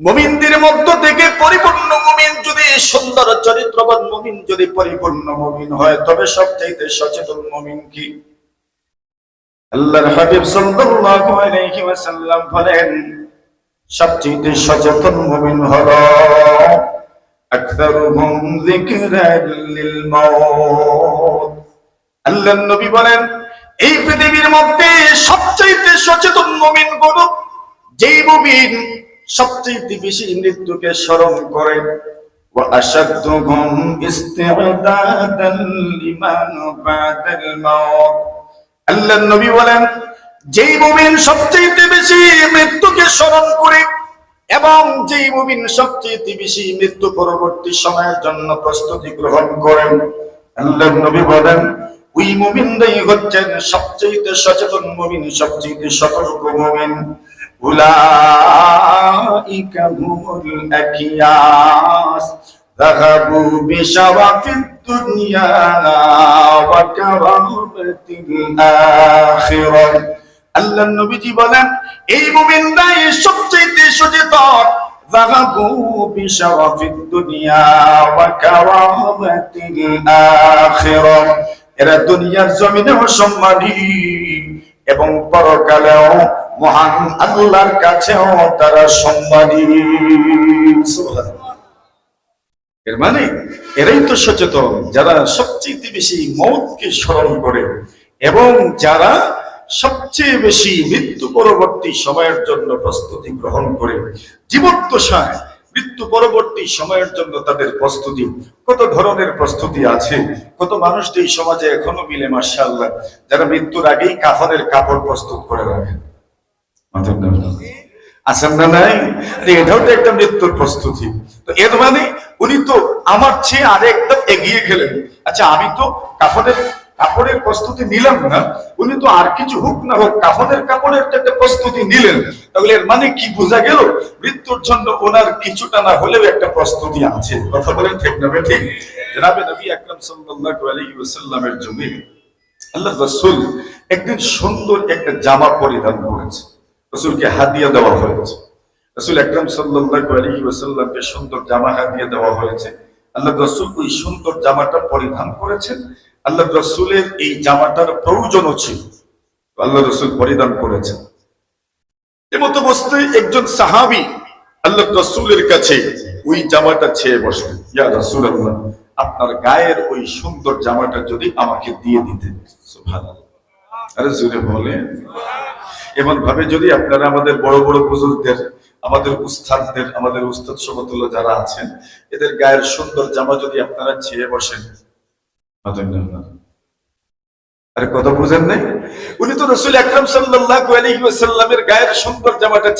মুমিনদের মধ্য থেকে পরিপূর্ণ মুমিন যদি, সুন্দর চরিত্রবান মুমিন যদি পরিপূর্ণ মুমিন হয়, তবে সবচাইতে সচেতন মুমিন কি? আল্লাহর হাবিব সাল্লাল্লাহু আলাইহি ওয়াসাল্লাম বলেন সবচেয়ে সচেতন মুমিন হলো আকসারুহুম যিকরান লিল মাউত। আল্লাহর নবী বলেন এই পৃথিবীর মধ্যে সবচেয়ে সচেতন মমিন গরু যেই মমিন সবচেয়ে বেশি মৃত্যুকে স্মরণ করে। বলেন, যেই মৃত্যুকে স্মরণ করে এবং যেই সবচেয়ে মৃত্যু পরবর্তী সময়ের জন্য প্রস্তুতি গ্রহণ করেন আল্লাহ নবী বলেন ওই মুমিনরাই হচ্ছেন সবচেয়ে সচেতন মুমিন সবচেয়ে সতর্ক মুমিন উলাইকা হুমুল আকিয়াস ذهبوا بشرف الدنيا وكرامة الآخرة আল্লাহ নবীজি বলেন এই মুমিনরাই সবচেয়ে সচেতন ذهبوا بشرف الدنيا وكرامة الآخرة এরা দুনিয়ার জমিনেও সম্মানী। এবং পরকালেও মহান আল্লাহর কাছেও তারা সম্মানী। এর মানে এরাই তো সচেতন, যারা সবচেয়ে বেশি মৌতকে স্মরণ করে। এবং যারা সবচেয়ে বেশি মৃত্যু পরবর্তী সময়ের জন্য প্রস্তুতি গ্রহণ করে। জীবদ্দশায় মৃত্যু পরবর্তী সময়ের জন্য তাদের প্রস্তুতি, কত ধরনের প্রস্তুতি আছে? কত মানুষ এই সমাজে এখনও মিলে মার্শাল্লাহ যারা মৃত্যুর আগেই কাফনের কাপড় প্রস্তুত করে নাম। আছেন না নাই? এটাও তো একটা মৃত্যুর প্রস্তুতি। তো এর মানে উনি তো আমার চেয়ে আর একদম এগিয়ে গেলেন। আচ্ছা আমি তো কাফনের কাপড়ের প্রস্তুতি নিলাম না, উনি তো আর কিছু হোক না হোক, কাফনের কাপড়ের একটা প্রস্তুতি নিলেন। তাহলে এর মানে কি বোঝা গেল? মৃত্যুর জন্য ওনার কিছুটা না হলেও একটা প্রস্তুতি আছে। কথা বলেন ঠিক না ঠিক? জনাবে নবী আকরাম সাল্লাল্লাহু আলাইহি ওয়াসাল্লামের জন্য আল্লাহ রাসূল একদিন সুন্দর একটা জামা পরিধান করেছে। রসুলকে হাদিয়া দেওয়া হয়েছে। রসুল আকরাম সাল্লাল্লাহু আলাইহি ওয়াসাল্লামকে সুন্দর জামা হাদিয়া দেওয়া হয়েছে। আল্লাহ রসুল ওই সুন্দর জামাটা পরিধান করেছেন। আল্লাহ রসুলের এই জামাটার প্রয়োজনও ছিল। আল্লাহ রসুল পরিধান করেছেন। এমত অবস্থায় একজন সাহাবী আল্লাহ রসুলের কাছে ওই জামাটা ছেয়ে বসলেন। ইয়া রসুল আপনার গায়ের ওই সুন্দর জামাটা যদি আমাকে দিয়ে দিতেন। আরে বলেন। এমন ভাবে যদি আপনারা আমাদের বড় বড় বুজুর্গদের, আমাদের উস্তাদদের, আমাদের উস্তাদ সমতুল্য যারা আছেন, এদের গায়ের সুন্দর জামা যদি আপনারা ছেয়ে বসেন। আরে কথা বুঝেন নাই? উনি তো রসুল আকরম সাল্লাহ আলী সাল্লামের গায়ের সুন্দর জামাটা